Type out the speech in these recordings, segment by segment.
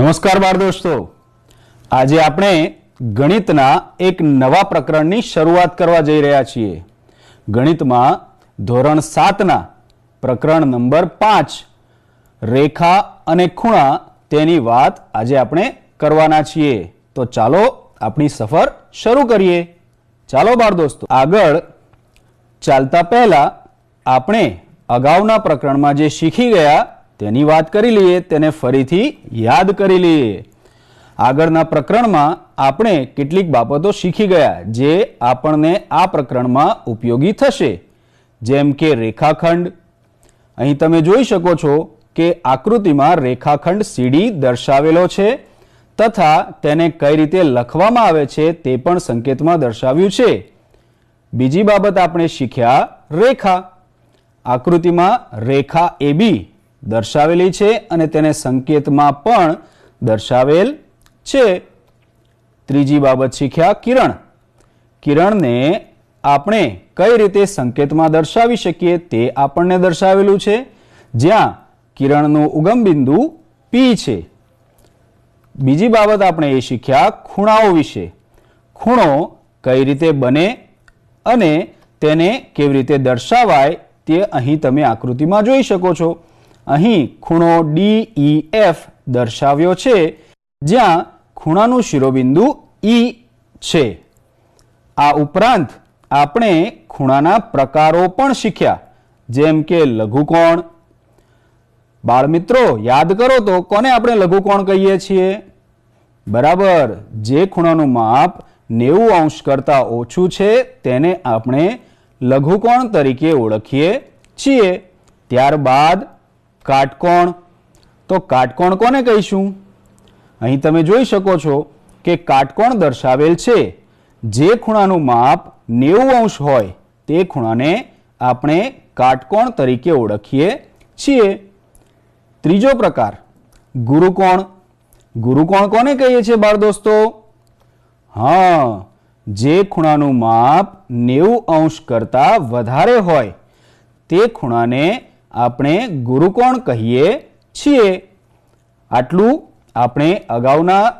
નમસ્કાર બાળ દોસ્તો. આજે આપણે ગણિતના એક નવા પ્રકરણની શરૂઆત કરવા જઈ રહ્યા છીએ. ગણિતમાં ધોરણ સાતના પ્રકરણ નંબર પાંચ, રેખા અને ખૂણા તેની વાત આજે આપણે કરવાના છીએ. તો ચાલો આપણી સફર શરૂ કરીએ. ચાલો બાળ દોસ્તો, આગળ ચાલતા પહેલા આપણે અગાઉના પ્રકરણમાં જે શીખી ગયા તેની વાત કરી લઈએ, તેને ફરીથી યાદ કરી લઈએ. આગળના પ્રકરણમાં આપણે કેટલીક બાબતો શીખી ગયા જે આપણને આ પ્રકરણમાં ઉપયોગી થશે. જેમ કે રેખાખંડ. અહીં તમે જોઈ શકો છો કે આકૃતિમાં રેખાખંડ સીડી દર્શાવેલો છે તથા તેને કઈ રીતે લખવામાં આવે છે તે પણ સંકેતમાં દર્શાવ્યું છે. બીજી બાબત આપણે શીખ્યા રેખા. આકૃતિમાં રેખા એબી દર્શાવેલી છે અને તેને સંકેતમાં પણ દર્શાવેલ છે. ત્રીજી બાબત શીખ્યા કિરણ. કિરણને આપણે કઈ રીતે સંકેતમાં દર્શાવી શકીએ તે આપણને દર્શાવેલું છે. જ્યાં કિરણનું ઉગમ બિંદુ પી છે. બીજી બાબત આપણે એ શીખ્યા ખૂણાઓ વિશે. ખૂણો કઈ રીતે બને અને તેને કેવી રીતે દર્શાવાય તે અહીં તમે આકૃતિમાં જોઈ શકો છો. અહીં ખૂણો ડી ઈ એફ દર્શાવ્યો છે, જ્યાં ખૂણાનું શિરોબિંદુ ઈ છે. આ ઉપરાંત આપણે ખૂણાના પ્રકારો પણ શીખ્યા, જેમ કે લઘુકોણ. બાળમિત્રો, યાદ કરો તો કોને આપણે લઘુકોણ કહીએ છીએ? બરાબર, જે ખૂણાનું માપ નેવું અંશ કરતાં ઓછું છે, તેને આપણે લઘુકોણ તરીકે ઓળખીએ છીએ. ત્યારબાદ કાટકોણ? તો કાટકોણ કોને કહીશું? અહીં તમે જોઈ શકો છો કે કાટકોણ દર્શાવેલ છે. જે ખૂણાનું માપ નેવું અંશ હોય, તે ખૂણાને આપણે કાટકોણ તરીકે ઓળખીએ છીએ. ત્રીજો પ્રકાર, ગુરુકોણ. ગુરુકોણ કોને કહીએ છીએ બાળ દોસ્તો? હા, જે ખૂણાનું માપ નેવું અંશ કરતાં વધારે હોય, તે ખૂણાને આપણે ગુરુકોણ કહીએ છીએ? આટલું આપણે અગાઉના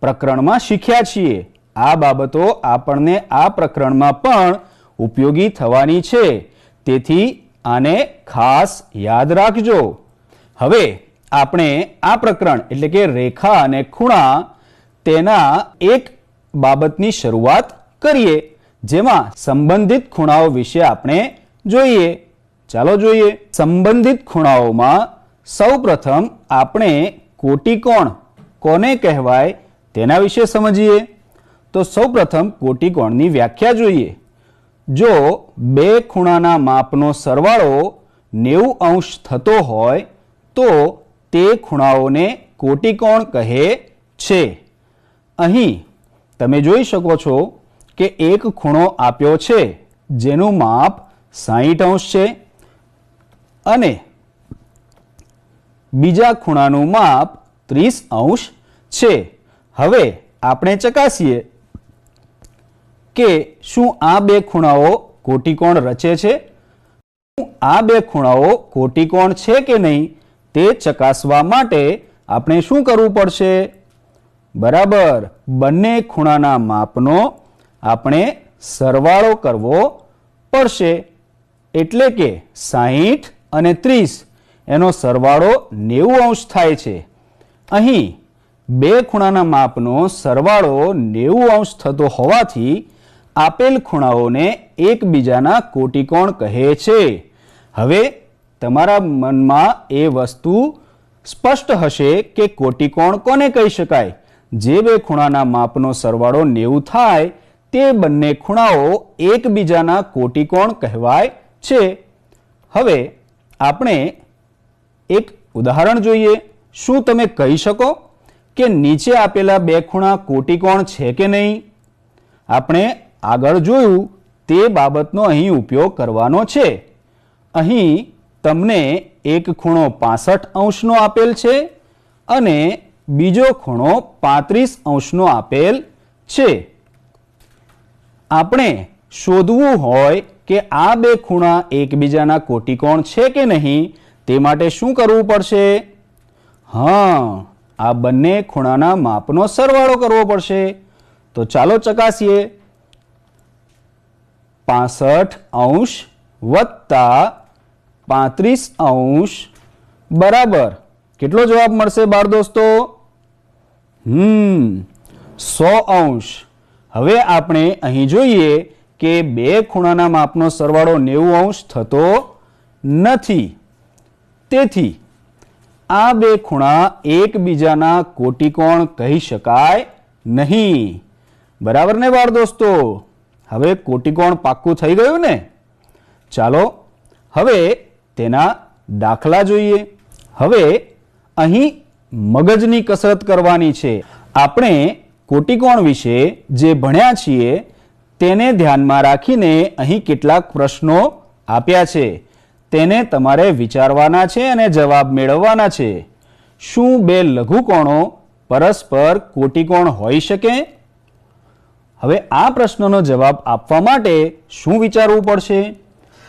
પ્રકરણમાં શીખ્યા છીએ. આ બાબતો આપણને આ પ્રકરણમાં પણ ઉપયોગી થવાની છે. તેથી આને ખાસ યાદ રાખજો. હવે આપણે આ પ્રકરણ એટલે કે રેખા અને ખૂણા તેના એક બાબતની શરૂઆત કરીએ, જેમાં સંબંધિત ખૂણાઓ વિશે આપણે જોઈએ. ચાલો જોઈએ. સંબંધિત ખૂણાઓમાં સૌપ્રથમ આપણે કોટિકોણ કોને કહેવાય તેના વિશે સમજીએ. તો સૌપ્રથમ કોટિકોણની વ્યાખ્યા જોઈએ. જો બે ખૂણાના માપનો સરવાળો નેવું અંશ થતો હોય, તો તે ખૂણાઓને કોટિકોણ કહે છે. અહીં તમે જોઈ શકો છો કે એક ખૂણો આપ્યો છે, જેનું માપ સાહીઠ અંશ છે. અને બીજા ખૂણાનું માપ ત્રીસ અંશ છે. હવે આપણે ચકાસીએ કે શું આ બે ખૂણાઓ કોટિકોણ રચે છે? આ બે ખૂણાઓ કોટિકોણ છે કે નહીં તે ચકાસવા માટે આપણે શું કરવું પડશે? બરાબર. બંને ખૂણાના માપનો આપણે સરવાળો કરવો પડશે. એટલે કે સાહીઠ અને ત્રીસ. એનો સરવાળો નેવું અંશ થાય છે. અહીં બે ખૂણાના માપનો સરવાળો નેવું અંશ થતો હોવાથી આપેલ ખૂણાઓને એકબીજાના કોટિકોણ કહે છે. હવે તમારા મનમાં એ વસ્તુ સ્પષ્ટ હશે કે કોટિકોણ કોને કહી શકાય? જે બે ખૂણાના માપનો સરવાળો નેવું થાય, તે બંને ખૂણાઓ એકબીજાના કોટિકોણ કહેવાય છે. હવે આપણે એક ઉદાહરણ જોઈએ. શું તમે કહી શકો કે નીચે આપેલા બે ખૂણા કોટિકોણ છે કે નહીં? આપણે આગળ જોયું તે બાબતનો અહીં ઉપયોગ કરવાનો છે. અહીં તમને એક ખૂણો પાસઠ અંશનો આપેલ છે અને બીજો ખૂણો પાંત્રીસ અંશનો આપેલ છે. આપણે શોધવું હોય કે આ બે ખૂણા એકબીજાના કોટિકોણ છે કે નહીં તે માટે શું કરવું પડશે? હા, આ બંને ખૂણાના માપનો સરવાળો કરવો પડશે. તો ચાલો ચકાસીએ. પાસઠ અંશ વત્તા પાંત્રીસ અંશ બરાબર. કેટલો જવાબ મળશે બાર દોસ્તો? હમ, સો અંશ. હવે આપણે અહીં જોઈએ કે બે ખૂણાના માપનો સરવાળો નેવું અંશ થતો નથી. તેથી આ બે ખૂણા એકબીજાના કોટિકોણ કહી શકાય નહીં. બરાબર ને બાળ દોસ્તો? હવે કોટિકોણ પાક્કું થઈ ગયું ને? ચાલો, હવે તેના દાખલા જોઈએ. હવે અહીં મગજની કસરત કરવાની છે. આપણે કોટિકોણ વિશે જે ભણ્યા છીએ તેને ધ્યાનમાં રાખીને અહીં કેટલાક પ્રશ્નો આપ્યા છે. તેને તમારે વિચારવાના છે અને જવાબ મેળવવાના છે. શું બે લઘુકોણો પરસ્પર કોટિકોણ હોઈ શકે? હવે આ પ્રશ્નનો જવાબ આપવા માટે શું વિચારવું પડશે?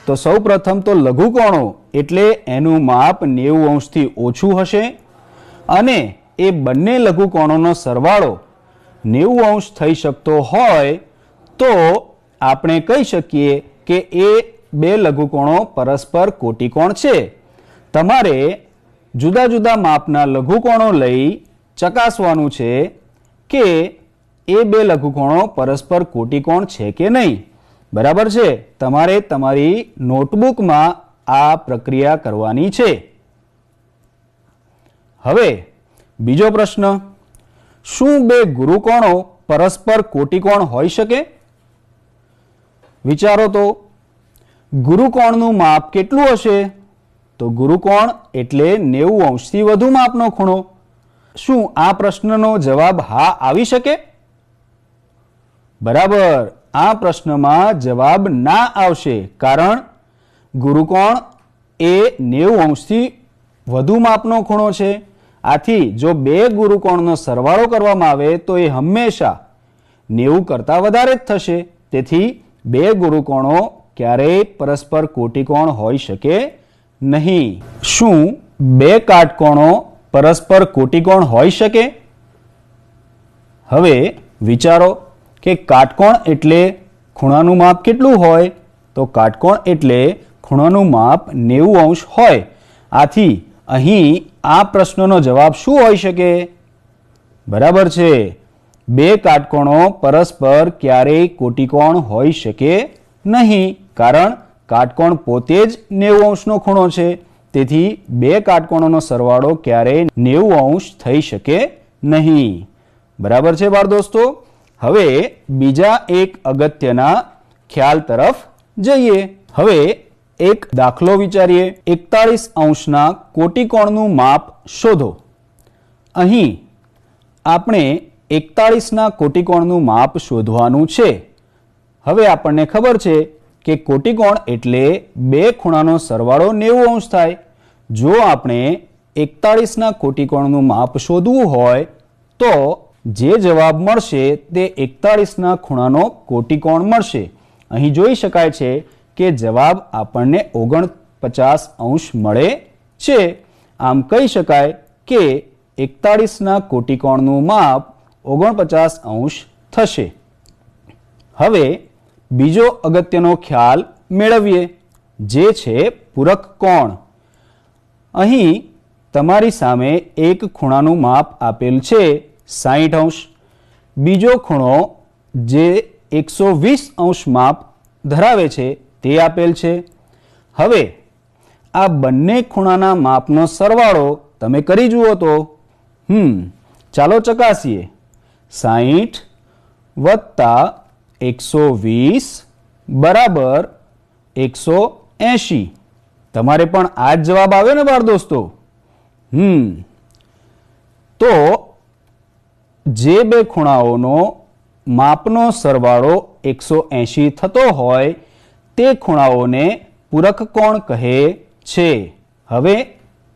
તો સૌ પ્રથમ તો લઘુકોણો એટલે એનું માપ નેવું અંશથી ઓછું હશે અને એ બંને લઘુકોણોનો સરવાળો નેવું અંશ થઈ શકતો હોય તો આપણે કહી શકીએ કે એ બે લઘુકોણો પરસ્પર કોટિકોણ છે. તમારે જુદા જુદા માપના લઘુકોણો લઈ ચકાસવાનું છે કે એ બે લઘુકોણો પરસ્પર કોટિકોણ છે કે નહીં. બરાબર છે? તમારે તમારી નોટબુકમાં આ પ્રક્રિયા કરવાની છે. હવે બીજો પ્રશ્ન. શું બે ગુરુકોણો પરસ્પર કોટિકોણ હોઈ શકે? વિચારો તો, ગુરુકોણનું માપ કેટલું હશે? તો ગુરુકોણ એટલે નેવું અંશથી વધુ માપનો ખૂણો. શું આ પ્રશ્નનો જવાબ હા આવી શકે? બરાબર, આ પ્રશ્નમાં જવાબ ના આવશે કારણ ગુરુકોણ એ નેવું અંશથી વધુ માપનો ખૂણો છે. આથી જો બે ગુરુકોણનો સરવાળો કરવામાં આવે તો એ હંમેશા નેવું કરતાં વધારે જ થશે. તેથી બે ગુરુકોણો ક્યારેય પરસ્પર કોટિકોણ હોઈ શકે નહીં. શું બે કાટકોણો પરસ્પર કોટિકોણ હોઈ શકે? હવે વિચારો કે કાટકોણ એટલે ખૂણાનું માપ કેટલું હોય? તો કાટકોણ એટલે ખૂણાનું માપ નેવું અંશ હોય. આથી અહીં આ પ્રશ્નનો જવાબ શું હોઈ શકે? બરાબર છે. બે કાટકોણો પરસ્પર ક્યારેય કોટિકોણ હોઈ શકે નહીં, કારણ કાટકોણ પોતે જ નેવું અંશનો ખૂણો છે. તેથી બે કાટકોણોનો સરવાળો ક્યારેય નેવું અંશ થઈ શકે નહીં. બરાબર છે બાળ દોસ્તો? હવે બીજા એક અગત્યના ખ્યાલ તરફ જઈએ. હવે એક દાખલો વિચારીએ. એકતાળીસ અંશના કોટિકોણનું માપ શોધો. અહીં આપણે એકતાળીસના કોટિકોણનું માપ શોધવાનું છે. હવે આપણને ખબર છે કે કોટિકોણ એટલે બે ખૂણાનો સરવાળો નેવું અંશ થાય. જો આપણે એકતાળીસના કોટિકોણનું માપ શોધવું હોય, તો જે જવાબ મળશે તે એકતાળીસના ખૂણાનો કોટિકોણ મળશે. અહીં જોઈ શકાય છે કે જવાબ આપણને ઓગણપચાસ અંશ મળે છે. આમ કહી શકાય કે એકતાળીસના કોટિકોણનું માપ ઓગણપચાસ અંશ થશે. હવે બીજો અગત્યનો ખ્યાલ મેળવીએ, જે છે પૂરક કોણ? અહીં તમારી સામે એક ખૂણાનું માપ આપેલ છે સાહીઠ અંશ. બીજો ખૂણો, જે એકસો વીસ અંશ માપ ધરાવે છે, તે આપેલ છે. હવે, આ બંને ખૂણાના માપનો સરવાળો તમે કરી જુઓ તો. હમ, ચાલો ચકાસીએ. સાહીઠ વત્તા એકસો વીસ બરાબર એકસો એંશી. તમારે પણ આ જ જવાબ આવ્યો ને બાળ દોસ્તો? હમ. તો જે બે ખૂણાઓનો માપનો સરવાળો એકસો એંશી થતો હોય, તે ખૂણાઓને પૂરક કોણ કહે છે? હવે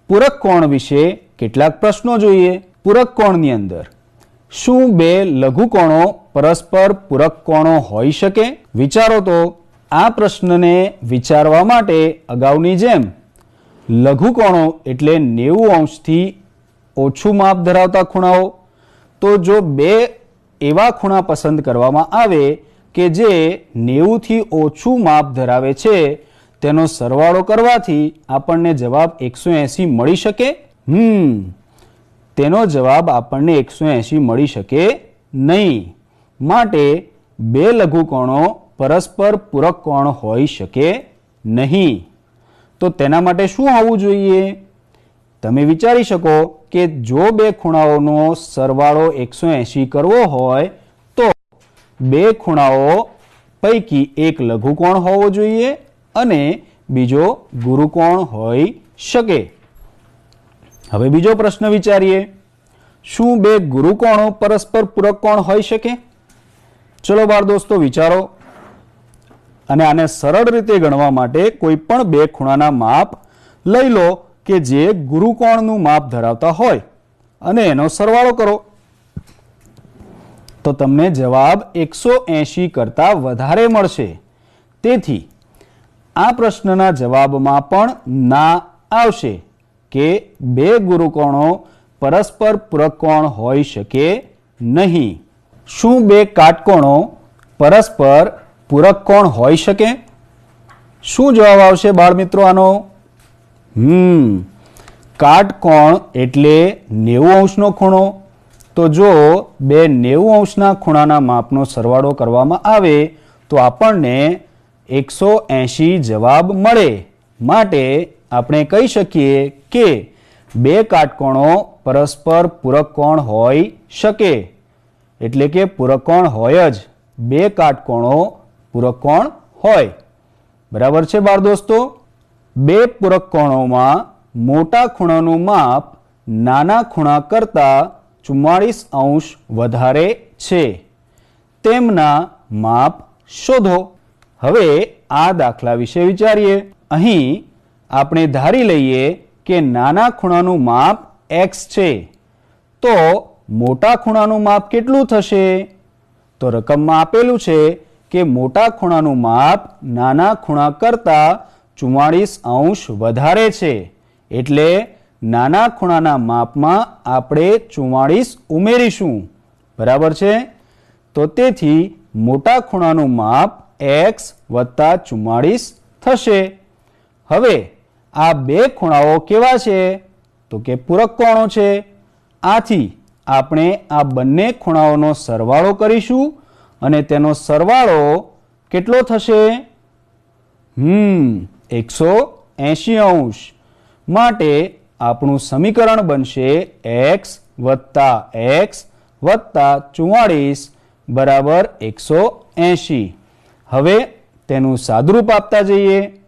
પૂરક કોણ વિશે કેટલાક પ્રશ્નો જોઈએ. પૂરક કોણની અંદર. શું બે લઘુકોણો પરસ્પર પૂરક કોણો હોઈ શકે? વિચારો તો આ પ્રશ્નને વિચારવા માટે અગાઉની જેમ. લઘુકોણો એટલે નેવું અંશથી ઓછું માપ ધરાવતા ખૂણાઓ. તો જો બે એવા ખૂણા પસંદ કરવામાં આવે કે જે નેવુંથી ઓછું માપ ધરાવે છે, તેનો સરવાળો કરવાથી આપણને જવાબ એકસો એંસી મળી શકે? હમ. તેનો જવાબ આપણને એકસો એંશી મળી શકે નહીં. માટે બે લઘુકોણો પરસ્પર પૂરક કોણ હોઈ શકે નહીં. તો તેના માટે શું હોવું જોઈએ? તમે વિચારી શકો કે જો બે ખૂણાઓનો સરવાળો એકસો એંશી કરવો હોય, તો બે ખૂણાઓ પૈકી એક લઘુકોણ હોવો જોઈએ અને બીજો ગુરુકોણ હોઈ શકે. હવે બીજો પ્રશ્ન વિચારીએ. શું બે ગુરુકોણો પરસ્પર પૂરક કોણ હોઈ શકે? ચલો બાળ દોસ્તો, વિચારો. અને આને સરળ રીતે ગણવા માટે કોઈ પણ બે ખૂણાના માપ લઈ લો કે જે ગુરુકોણનું માપ ધરાવતા હોય. અને એનો સરવાળો કરો. તો તમને જવાબ એકસો એંશી કરતાં વધારે મળશે. તેથી આ પ્રશ્નના જવાબમાં પણ ના આવશે. કે બે ગુરુકોણો પરસ્પર પૂરક કોણ હોઈ શકે નહીં. શું બે કાટકોણો પરસ્પર પૂરક કોણ હોઈ શકે? શું જવાબ આવશે બાળમિત્રો આનો? હમ, કાટકોણ એટલે નેવું અંશનો ખૂણો. તો જો બે નેવું અંશના ખૂણાના માપનો સરવાળો કરવામાં આવે, તો આપણને એકસો એંશી જવાબ મળે. માટે આપણે કહી શકીએ કે બે કાટકોણો પરસ્પર પૂરક કોણ હોઈ શકે. એટલે કે પૂરક કોણ હોય જ. બે કાટકોણો પૂરક કોણ હોય. બરાબર છે બાળ દોસ્તો? બે પૂરક કોણોમાં મોટા ખૂણાનું માપ નાના ખૂણા કરતાં ચુમ્માળીસ અંશ વધારે છે. તેમના માપ શોધો. હવે આ દાખલા વિશે વિચારીએ. અહીં આપણે ધારી લઈએ કે નાના ખૂણાનું માપ x છે. તો મોટા ખૂણાનું માપ કેટલું થશે? તો રકમમાં આપેલું છે કે મોટા ખૂણાનું માપ નાના ખૂણા કરતાં ચુમ્માળીસ અંશ વધારે છે. એટલે નાના ખૂણાના માપમાં આપણે ચુમ્માળીસ ઉમેરીશું. બરાબર છે? તો તેથી મોટા ખૂણાનું માપ એક્સ વત્તા ચુમ્માળીસ થશે. હવે આ બે ખૂણાઓ કેવા છે? તો કે પૂરક કોણો છે. આથી આપણે આ બંને ખૂણાઓનો સરવાળો કરીશું અને તેનો સરવાળો કેટલો થશે? હમ, એકસો એંશી અંશ. માટે આપણું સમીકરણ બનશે એક્સ વત્તા એક્સ વત્તા ચુમ્માળીસ બરાબર એકસો એંશી. હવે તેનું સાદરૂપ આપતા જઈએ.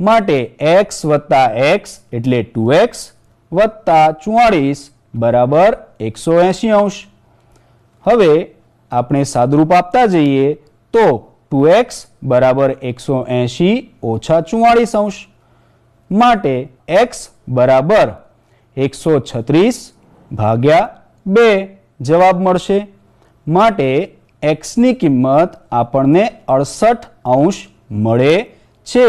માટે એક્સ વત્તા એક્સ એટલે ટુ એક્સ વત્તા ચુવાળીસ બરાબર એકસો એંશી અંશ. હવે આપણે સાદરૂપ આપતા જઈએ તો ટુ એક્સ બરાબર એકસો એંશી ઓછા ચુવાળીસ અંશ. માટે એક્સ બરાબર એકસો છત્રીસ ભાગ્યા બે જવાબ મળશે. માટે એક્સની કિંમત આપણને અડસઠ અંશ મળે છે.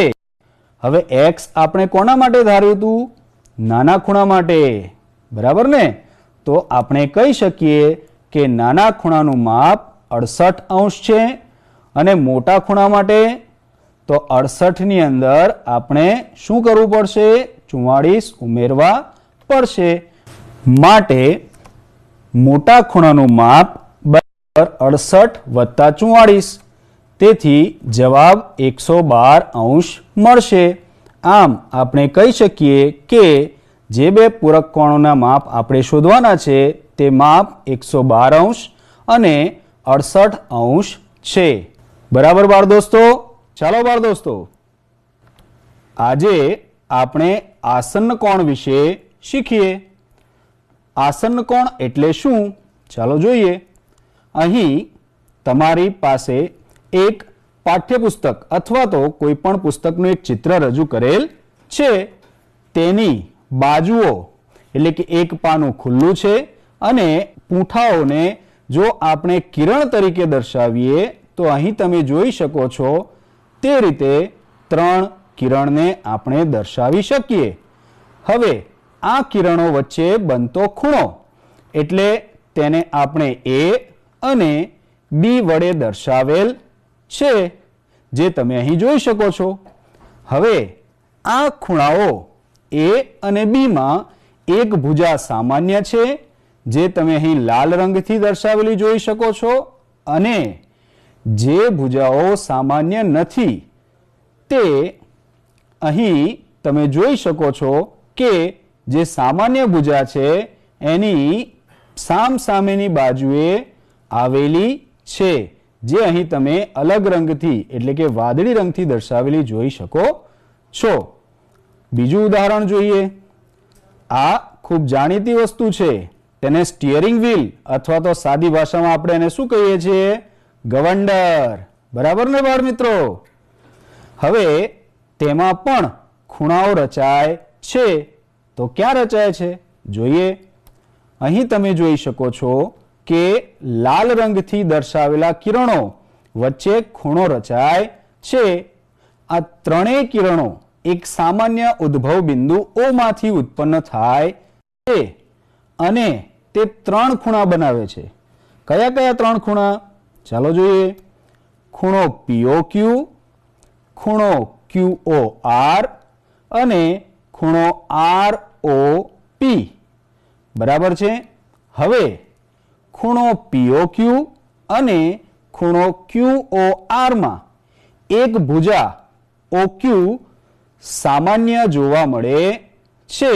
હવે એક્સ આપણે કોના માટે ધાર્યું હતું? નાના ખૂણા માટે. બરાબર ને? તો આપણે કહી શકીએ કે નાના ખૂણાનું માપ અડસઠ અંશ છે અને મોટા ખૂણા માટે તો અડસઠની અંદર આપણે શું કરવું પડશે? ચુમ્માળીસ ઉમેરવા પડશે. માટે મોટા ખૂણાનું માપ બરાબર અડસઠ વત્તા ચુમ્માળીસ તેથી જવાબ એકસો બાર અંશ મળશે. આમ આપણે કહી શકીએ કે જે બે પૂરક કોણોના માપ આપણે શોધવાના છે તે માપ એકસો બાર અંશ અને અડસઠ અંશ છે. બરાબર બાળ દોસ્તો? ચાલો બાળ દોસ્તો. આજે આપણે આસન કોણ વિશે શીખીએ. આસન કોણ એટલે શું? ચાલો જોઈએ. અહીં તમારી પાસે એક પાઠ્યપુસ્તક અથવા તો કોઈ પણ પુસ્તકનું એક ચિત્ર રજૂ કરેલ છે. તેની બાજુઓ એટલે કે એક પાનું ખુલ્લું છે અને પૂંઠાઓને જો આપણે કિરણ તરીકે દર્શાવીએ, તો અહીં તમે જોઈ શકો છો તે રીતે ત્રણ કિરણને આપણે દર્શાવી શકીએ. હવે આ કિરણો વચ્ચે બનતો ખૂણો એટલે તેને આપણે એ અને બી વડે દર્શાવેલ છે, જે તમે અહીં જોઈ શકો છો. હવે, આ ખૂણાઓ એ અને બીમાં એક ભુજા સામાન્ય છે, જે તમે અહીં લાલ રંગથી દર્શાવેલી જોઈ શકો છો અને જે ભુજાઓ સામાન્ય નથી, તે અહીં તમે જોઈ શકો છો કે જે સામાન્ય ભુજા છે, એની સામસામેની બાજુએ આવેલી છે. જે અહીં તમે અલગ રંગથી, એટલે કે વાદળી રંગથી દર્શાવેલી જોઈ શકો છો. બીજું ઉદાહરણ જોઈએ. આ ખૂબ જાણીતી વસ્તુ છે. તેને સ્ટિયરિંગ વ્હીલ અથવા તો સાદી ભાષામાં આપણે એને શું કહીએ છીએ? ગવંડર. બરાબર ને બાળ મિત્રો? હવે તેમાં પણ ખૂણાઓ રચાય છે. તો ક્યાં રચાય છે? જોઈએ. અહીં તમે જોઈ શકો છો કે લાલ રંગથી દર્શાવેલા કિરણો વચ્ચે ખૂણો રચાય છે. આ ત્રણેય કિરણો એક સામાન્ય ઉદ્ભવ બિંદુ ઓમાંથી માંથી ઉત્પન્ન થાય છે અને તે ત્રણ ખૂણા બનાવે છે. કયા કયા ત્રણ ખૂણા? ચાલો જોઈએ. ખૂણો પીઓ ક્યુ ખૂણો QOR અને ખૂણો આર ઓ પી બરાબર છે? હવે ખૂણો પીઓક્યુ અને ખૂણો QOR માં એક ભુજા ઓક્યુ સામાન્ય જોવા મળે છે,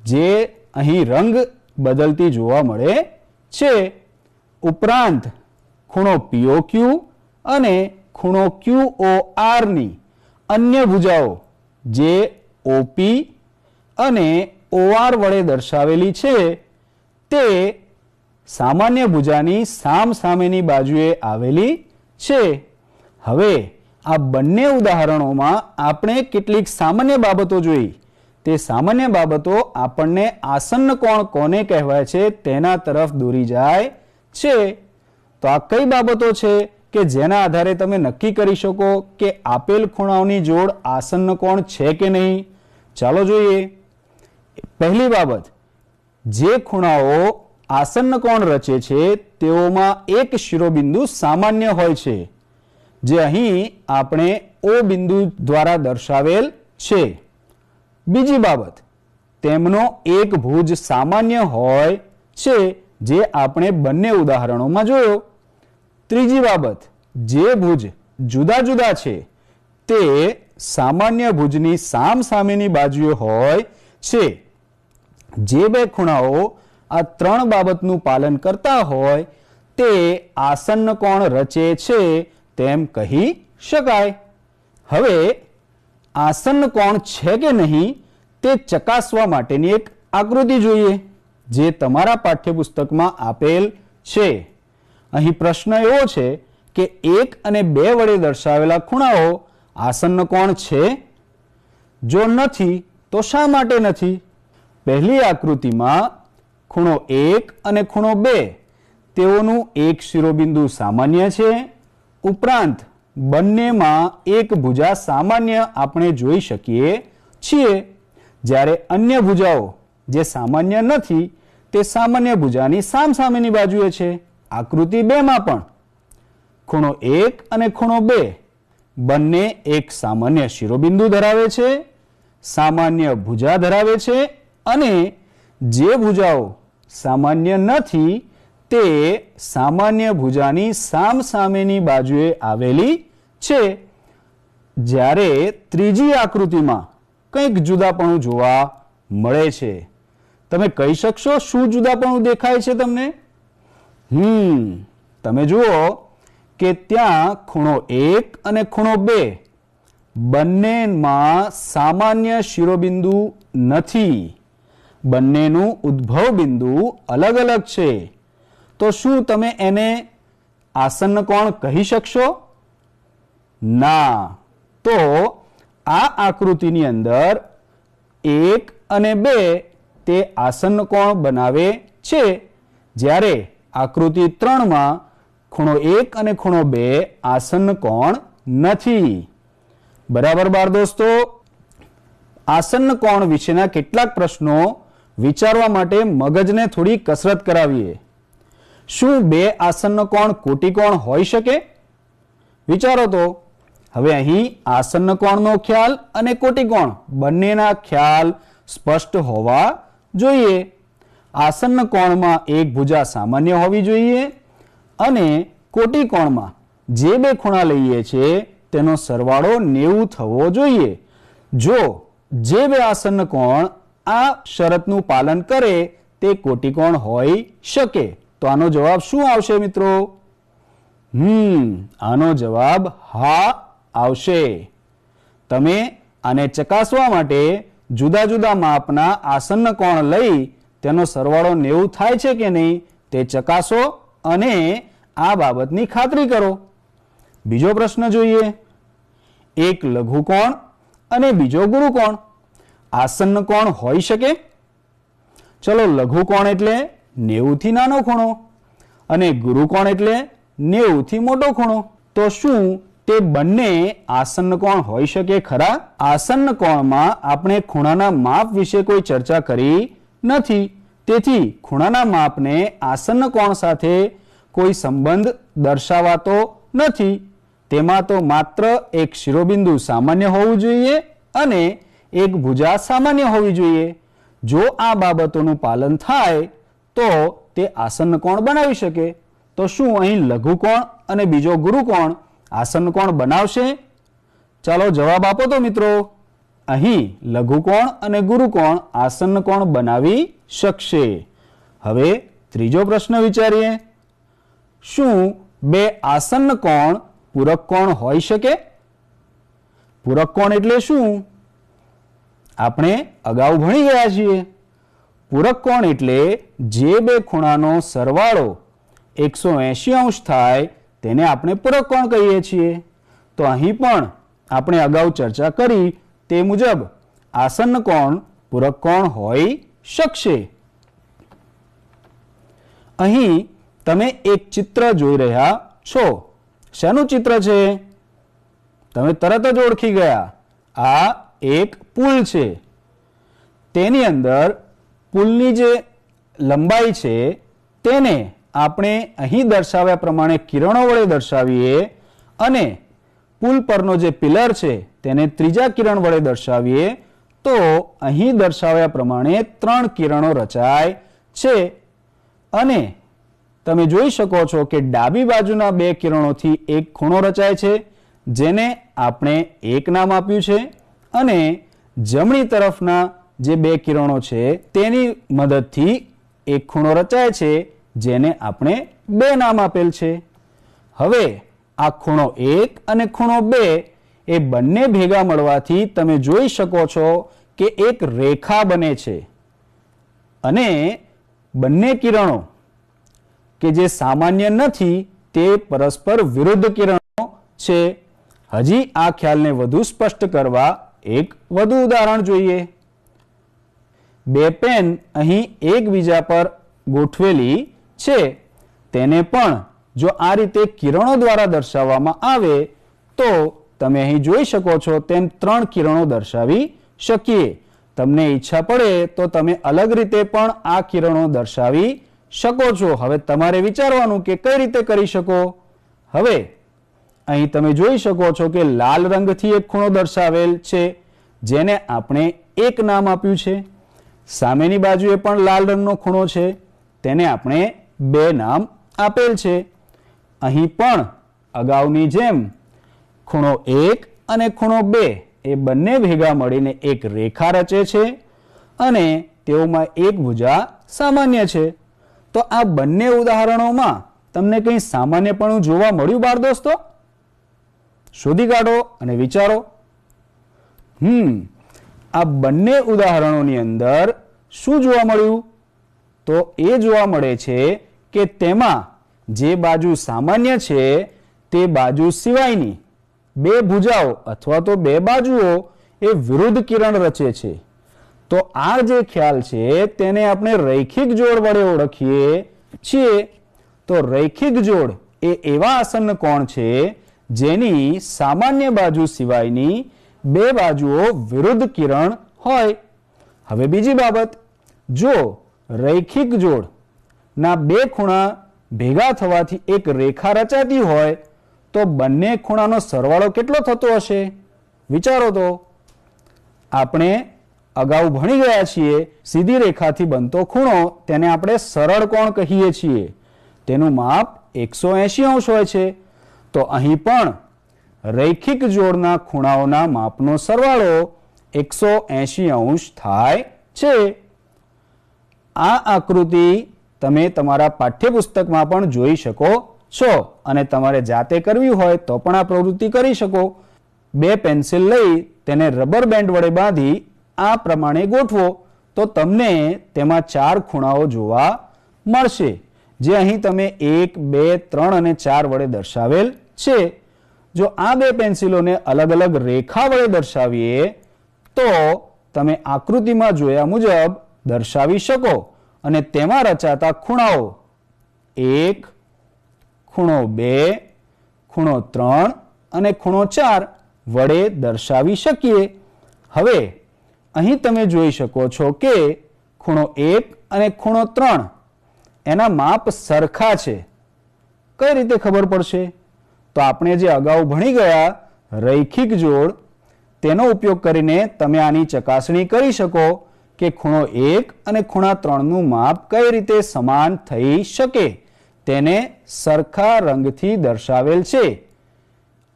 જે અહીં રંગ બદલતી જોવા મળે છે. ઉપરાંત ખૂણો પીઓક્યુ અને ખૂણો ક્યુઓઆરની અન્ય ભુજાઓ, જે ઓપી અને ઓઆર વડે દર્શાવેલી છે, તે સામાન્ય ભુજાની સામ સામેની બાજુએ આવેલી છે. હવે આ બંને ઉદાહરણોમાં આપણે કેટલીક સામાન્ય બાબતો જોઈ. તે સામાન્ય બાબતો આપણને આસન્ન કોણ કોને કહેવાય છે તેના તરફ દોરી જાય છે. તો આ કઈ બાબતો છે કે જેના આધારે તમે નક્કી કરી શકો કે આપેલ ખૂણાઓની જોડ આસન્ન કોણ છે કે નહીં? ચાલો જોઈએ. પહેલી બાબત, જે ખૂણાઓ આસન્ન કોણ રચે છે? તેઓમાં એક શિરોબિંદુ સામાન્ય હોય છે, જે અહીં આપણે ઓ બિંદુ દ્વારા દર્શાવેલ છે. બીજી બાબત, તેમનો એક ભુજ સામાન્ય હોય છે, જે આપણે બંને ઉદાહરણોમાં જોયો. ત્રીજી બાબત, જે ભુજ જુદા જુદા છે, તે સામાન્ય ભુજની સામ સામેની બાજુએ હોય છે. જે બે ખૂણાઓ આ ત્રણ બાબતનું પાલન કરતા હોય, તે આસન્ન કોણ રચે છે તેમ કહી શકાય. હવે આસન્ન કોણ છે કે નહીં તે ચકાસવા માટેની એક આકૃતિ જોઈએ, જે તમારા પાઠ્યપુસ્તકમાં આપેલ છે. અહીં પ્રશ્ન એવો છે કે એક અને બે વડે દર્શાવેલા ખૂણાઓ આસન્ન કોણ છે? જો નથી, તો શા માટે નથી? પહેલી આકૃતિમાં ખૂણો એક અને ખૂણો બે. તેઓનું એક શિરોબિંદુ સામાન્ય છે. ઉપરાંત, બંનેમાં એક ભુજા સામાન્ય આપણે જોઈ શકીએ છીએ. જ્યારે અન્ય ભુજાઓ જે સામાન્ય નથી, તે સામાન્ય ભુજાની સામસામેની બાજુએ છે. આકૃતિ બેમાં પણ. ખૂણો એક અને ખૂણો બે. બંને એક સામાન્ય શિરોબિંદુ ધરાવે છે, સામાન્ય ભુજા ધરાવે છે અને જે ભુજાઓ સામાન્ય નથી, તે સામાન્ય ભુજાની સામ સામેની બાજુએ આવેલી છે. જ્યારે ત્રીજી આકૃતિમાં કંઈક જુદાપણું જોવા મળે છે. તમે કહી શકશો શું જુદાપણું દેખાય છે તમને? હમ, તમે જુઓ કે ત્યાં ખૂણો એક અને ખૂણો બે બંનેમાં સામાન્ય શિરોબિંદુ નથી. બંનેનું ઉદ્ભવ બિંદુ અલગ અલગ છે. તો શું તમે એને આસન્ન કોણ કહી શકશો? ના. તો આ આકૃતિની અંદર એક અને બે તે આસન્ન કોણ બનાવે છે. જ્યારે આકૃતિ ત્રણમાં ખૂણો એક અને ખૂણો બે આસન્ન કોણ નથી. બરાબર બાર દોસ્તો આસન્ન કોણ વિશેના કેટલાક પ્રશ્નો વિચારવા માટે મગજને થોડી કસરત કરાવીએ. શું બે આસનનો કોણ કોટી કોણ હોઈ શકે? વિચારો તો. હવે અહીં આસન કોણનો ખ્યાલ અને કોટિકોણ બંનેના ખ્યાલ સ્પષ્ટ હોવા જોઈએ. આસન કોણમાં એક ભુજા સામાન્ય હોવી જોઈએ અને કોટિકોણમાં જે બે ખૂણા લઈએ છીએ તેનો સરવાળો નેવું થવો જોઈએ. જો જે બે આસન કોણ આ શરતનું પાલન કરે તે કોટિકોણ હોઈ શકે. તો આનો જવાબ શું આવશે મિત્રો? હમ, આનો જવાબ હા આવશે. તમે આને ચકાસવા માટે જુદા જુદા માપના આસન્ન કોણ લઈ તેનો સરવાળો નેવું થાય છે કે નહીં તે ચકાસો અને આ બાબતની ખાતરી કરો. બીજો પ્રશ્ન જોઈએ. એક લઘુ કોણ અને બીજો ગુરુ કોણ આસન્ન કોણ હોઈ શકે? ચલો, લઘુ કોણ એટલે નેવુંથી નાનો ખૂણો અને ગુરુ કોણ એટલે નેવુંથી મોટો ખૂણો. તો શું તે બંને આસન્ન કોણ હોઈ શકે? ખરા આસન્ન કોણમાં આપણે ખૂણાના માપ વિશે કોઈ ચર્ચા કરી નથી. તેથી ખૂણાના માપને આસન્ન કોણ સાથે કોઈ સંબંધ દર્શાવાતો નથી. તેમાં તો માત્ર એક શિરોબિંદુ સામાન્ય હોવું જોઈએ અને એક ભુજા સામાન્ય હોવી જોઈએ. જો આ બાબતોનું પાલન થાય, તો તે આસન કોણ બનાવી શકે? તો શું અહીં લઘુ કોણ અને બીજો ગુરુ કોણ આસન કોણ બનાવશે? ચાલો જવાબ આપો તો મિત્રો. અહીં લઘુ કોણ અને ગુરુ કોણ આસન કોણ બનાવી શકશે? હવે ત્રીજો પ્રશ્ન વિચારીએ. શું બે આસન કોણ પૂરક કોણ હોઈ શકે? પૂરક કોણ એટલે શું? આપણે અગાઉ ભણી ગયા છીએ. પૂરક કોણ એટલે જે બે ખૂણાનો સરવાળો એકસો એંશી અંશ થાય તેને આપણે પૂરક કોણ કહીએ છીએ? તો અહીં પણ આપણે અગાઉ ચર્ચા કરી તે મુજબ આસન્ન કોણ પૂરક કોણ હોઈ શકશે. અહીં તમે એક ચિત્ર જોઈ રહ્યા છો. શેનું ચિત્ર છે? તમે તરત જ ઓળખી ગયા. આ એક પુલ છે. તેની અંદર પુલની જે લંબાઈ છે, તેને આપણે અહીં દર્શાવ્યા પ્રમાણે કિરણો વડે દર્શાવીએ અને પુલ પરનો જે પિલર છે, તેને ત્રીજા કિરણ વડે દર્શાવીએ, તો અહીં દર્શાવ્યા પ્રમાણે ત્રણ કિરણો રચાય છે. અને તમે જોઈ શકો છો કે ડાબી બાજુના બે કિરણોથી એક ખૂણો રચાય છે, જેને આપણે એક નામ આપ્યું છે. અને જમણી તરફના જે બે કિરણો છે તેની મદદથી એક ખૂણો રચાય છે, જેને આપણે બે નામ આપેલ છે. હવે આ ખૂણો એક અને ખૂણો બે એ બંને ભેગા મળવાથી તમે જોઈ શકો છો કે એક રેખા બને છે. અને બંને કિરણો કે જે સામાન્ય નથી તે પરસ્પર વિરુદ્ધ કિરણો છે. હજી આ ખ્યાલને વધુ સ્પષ્ટ કરવા એક વધુ ઉદાહરણ જોઈએ. બે પેન અહીં એકબીજા પર ગોઠવેલી છે. તેને પણ જો આ રીતે કિરણો દ્વારા દર્શાવવામાં આવે, તો તમે અહીં જોઈ શકો છો તેમ ત્રણ કિરણો દર્શાવી શકીએ. તમને ઈચ્છા પડે તો તમે અલગ રીતે પણ આ કિરણો દર્શાવી શકો છો. હવે તમારે વિચારવાનું કે કઈ રીતે કરી શકો? હવે અહીં તમે જોઈ શકો છો કે લાલ રંગથી એક ખૂણો દર્શાવેલ છે, જેને આપણે એક નામ આપ્યું છે. સામેની બાજુએ પણ લાલ રંગનો ખૂણો છે, તેને આપણે બે નામ આપેલ છે. અહીં પણ અગાઉની જેમ ખૂણો એક અને ખૂણો બે એ બંને ભેગા મળીને એક રેખા રચે છે અને તેઓમાં એક ભુજા સામાન્ય છે. તો આ બંને ઉદાહરણોમાં તમને કંઈ સામાન્યપણું જોવા મળ્યું બાળ દોસ્તો? શોધી કાઢો અને વિચારો. હમ, આ બંને ઉદાહરણોની અંદર શું જોવા મળ્યું? તો એ જોવા મળે છે કે તેમાં જે બાજુ સામાન્ય છે તે બાજુ સિવાયની બે ભુજાઓ અથવા તો બે બાજુઓ એ વિરુદ્ધ કિરણ રચે છે. તો આ જે ખ્યાલ છે તેને આપણે રૈખિક જોડ વડે ઓળખીએ છીએ. તો રૈખિક જોડ એ એવા આસન્ન કોણ છે જેની સામાન્ય બાજુ સિવાયની બે બાજુઓ વિરુદ્ધ કિરણ હોય. હવે બીજી બાબત, જો રૈખિક જોડ ના બે ખૂણા ભેગા થવાથી એક રેખા રચાતી હોય, તો બંને ખૂણાનો સરવાળો કેટલો થતો હશે? વિચારો તો. આપણે અગાઉ ભણી ગયા છીએ, સીધી રેખાથી બનતો ખૂણો, તેને આપણે સરળ કોણ કહીએ છીએ? તેનું માપ એકસો એંશી અંશ હોય છે. તો અહીં પણ રૈખિક જોડના ખૂણાઓના માપનો સરવાળો એકસો એંશી અંશ થાય છે. આ આકૃતિ તમે તમારા પાઠ્યપુસ્તકમાં પણ જોઈ શકો છો અને તમારે જાતે કરવી હોય તો પણ આ પ્રવૃત્તિ કરી શકો. બે પેન્સિલ લઈ તેને રબર બેન્ડ વડે બાંધી આ પ્રમાણે ગોઠવો. તો તમને તેમાં ચાર ખૂણાઓ જોવા મળશે, જે અહીં તમે એક, બે, ત્રણ અને ચાર વડે દર્શાવેલ છે. જો આ બે પેન્સિલોને અલગ અલગ રેખા વડે દર્શાવીએ, તો તમે આકૃતિમાં જોયા મુજબ દર્શાવી શકો અને તેમાં રચાતા ખૂણાઓ. એક, ખૂણો બે, ખૂણો ત્રણ અને ખૂણો ચાર વડે દર્શાવી શકીએ. હવે, અહીં તમે જોઈ શકો છો કે ખૂણો એક અને ખૂણો ત્રણ એના માપ સરખા છે. કઈ રીતે ખબર પડશે? તો આપણે જે અગાઉ ભણી ગયા રૈખિક જોડ, તેનો ઉપયોગ કરીને તમે આની ચકાસણી કરી શકો કે ખૂણો એક અને ખૂણા ત્રણનું માપ કઈ રીતે સમાન થઈ શકે. તેને સરખા રંગથી દર્શાવેલ છે.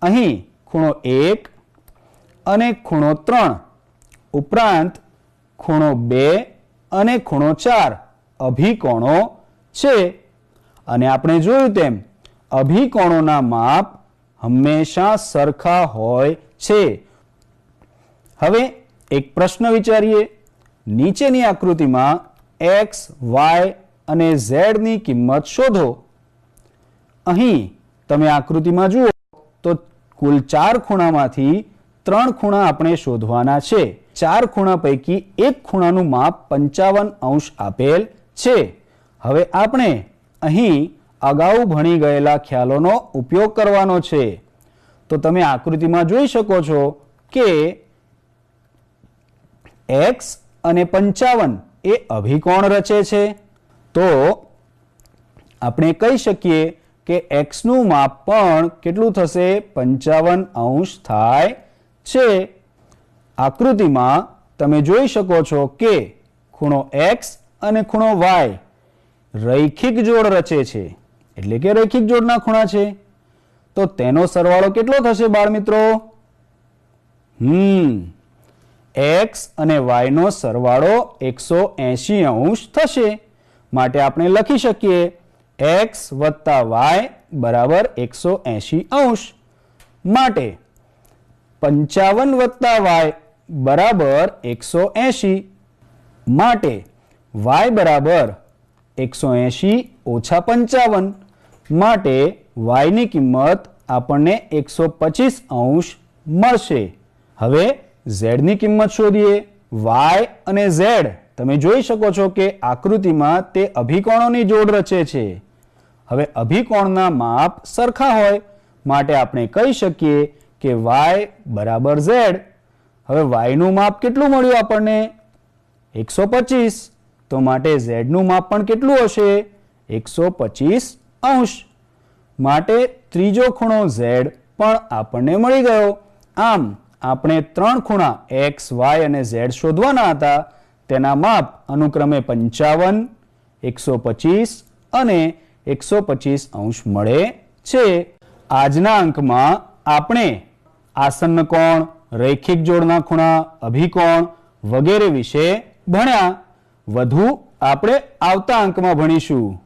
અહીં ખૂણો એક અને ખૂણો ત્રણ, ઉપરાંત ખૂણો બે અને ખૂણો ચાર અભિકોણો છે. અને આપણે જોયું તેમ અભિકોણોના માપ હંમેશા સરખા હોય છે. હવે એક પ્રશ્ન વિચારીએ. નીચેની આકૃતિમાં એક્સ વાય અને ઝેડની કિંમત શોધો. અહીં તમે આકૃતિમાં જુઓ તો કુલ ચાર ખૂણામાંથી ત્રણ ખૂણા આપણે શોધવાના છે. ચાર ખૂણા પૈકી એક ખૂણાનું માપ પંચાવન અંશ આપેલ છે. હવે આપણે અહીં અગાઉ ભણી ગયેલા ખ્યાલોનો ઉપયોગ કરવાનો છે. તો તમે આકૃતિમાં જોઈ શકો છો કે એક્સ અને પંચાવન એ અભિકોણ રચે છે. તો આપણે કહી શકીએ કે એક્સનું માપ પણ કેટલું થશે? પંચાવન અંશ થાય છે. આકૃતિમાં તમે જોઈ શકો છો કે ખૂણો એક્સ અને ખૂણો વાય રૈખિક જોડ રચે છે. એટલે કે રેખિક જોડના ખૂણા છે. તો તેનો સરવાળો કેટલો થશે બાળ મિત્રો? હમ. એક્સ અને વાયનો સરવાળો એકસો એંશી અંશ થશે. માટે આપણે લખી શકીએ એક્સ વત્તા વાય બરાબર એકસો એંશી અંશ. માટે પંચાવન વત્તા વાય બરાબર એકસો એંશી. માટે વાય બરાબર એકસો એંશી ઓછા પંચાવન. માટે વાયની કિંમત આપણને એકસો પચીસ અંશ મળશે. હવે ઝેડની કિંમત શોધીએ. વાય અને ઝેડ તમે જોઈ શકો છો કે આકૃતિમાં તે અભિકોણોની જોડ રચે છે. હવે અભિકોણના માપ સરખા હોય માટે આપણે કહી શકીએ કે વાય બરાબર ઝેડ હવે વાયનું માપ કેટલું મળ્યું આપણને? એકસો પચીસ. તો માટે ઝેડનું માપ પણ કેટલું હશે? એકસો પચીસ અંશ. માટે ત્રીજો ખૂણો ઝેડ પણ આપણને મળી ગયો. આમ, આપણે ત્રણ ખૂણા એક્સ વાય અને ઝેડ શોધવાના હતા. તેના માપ અનુક્રમે પંચાવન, એકસો પચીસ અને એકસો પચીસ અંશ મળે છે. આજના અંકમાં આપણે આસન્ન કોણ, રૈખિક જોડના ખૂણા, અભિકોણ વગેરે વિશે ભણ્યા. વધુ આપણે આવતા અંકમાં ભણીશું.